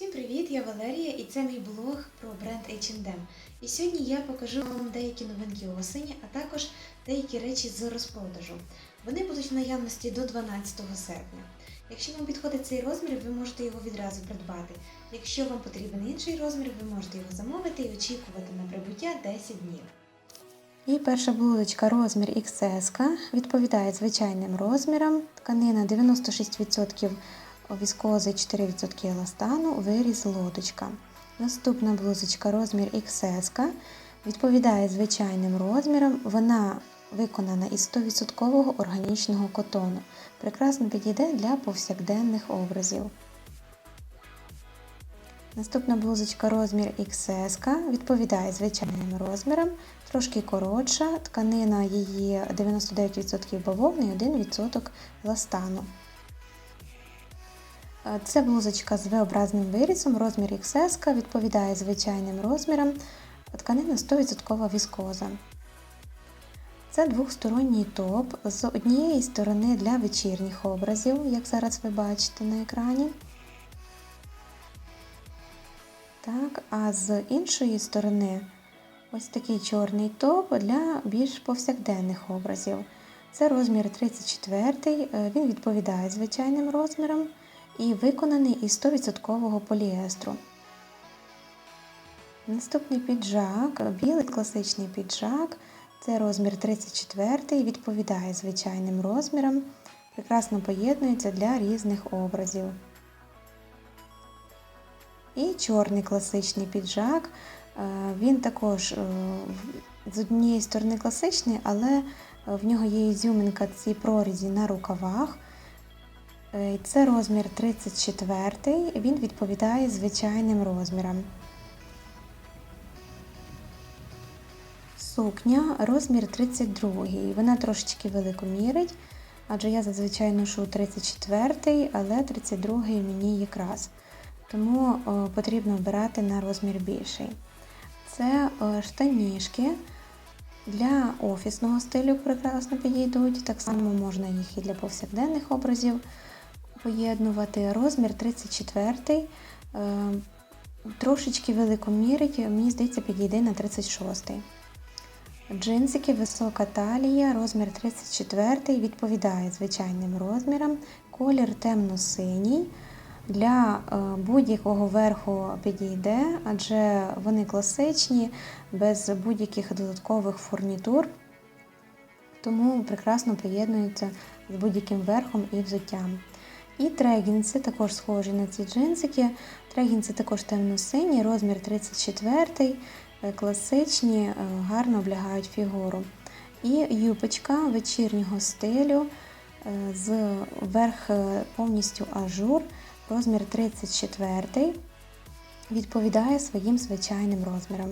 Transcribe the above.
Всім привіт! Я Валерія і це мій блог про бренд H&M. І сьогодні я покажу вам деякі новинки осені, а також деякі речі з розпродажу. Вони будуть в наявності до 12 серпня. Якщо вам підходить цей розмір, ви можете його відразу придбати. Якщо вам потрібен інший розмір, ви можете його замовити і очікувати на прибуття 10 днів. І перша блузочка розмір XS відповідає звичайним розмірам. Тканина 96% віскози 4% еластану, виріз лодочка. Наступна блузочка розмір XS відповідає звичайним розмірам. Вона виконана із 100% органічного котону. Прекрасно підійде для повсякденних образів. Наступна блузочка розмір XS відповідає звичайним розмірам, трошки коротша, тканина її 99% бавовни і 1% ластану. Це блузочка з V-образним вирізом, розмір XS, відповідає звичайним розмірам, тканина 100% віскоза. Це двохсторонній топ з однієї сторони для вечірніх образів, як зараз ви бачите на екрані. Так, А з іншої сторони ось такий чорний топ для більш повсякденних образів. Це розмір 34, він відповідає звичайним розмірам і виконаний із 100% поліестру. Наступний піджак, білий класичний піджак, це розмір 34, відповідає звичайним розмірам, прекрасно поєднується для різних образів. І чорний класичний піджак, він також з однієї сторони класичний, але в нього є ізюминка ці прорізі на рукавах. Це розмір 34, він відповідає звичайним розмірам. Сукня розмір 32, вона трошечки велико мірить, адже я зазвичай ношу 34, але 32 мені якраз. Тому потрібно обирати на розмір більший. Це штанішки для офісного стилю прекрасно підійдуть, так само можна їх і для повсякденних образів поєднувати. Розмір 34, трошечки велико мірить, мені здається, підійде на 36. Джинсики, висока талія, розмір 34, відповідає звичайним розмірам, колір темно-синій. Для будь-якого верху підійде, адже вони класичні, без будь-яких додаткових фурнітур, тому прекрасно поєднуються з будь-яким верхом і взуттям. І трегінси також схожі на ці джинсики. Трегінси також темно-сині, розмір 34, класичні, гарно облягають фігуру. І юбочка вечірнього стилю, з верх повністю ажур, розмір 34, відповідає своїм звичайним розмірам.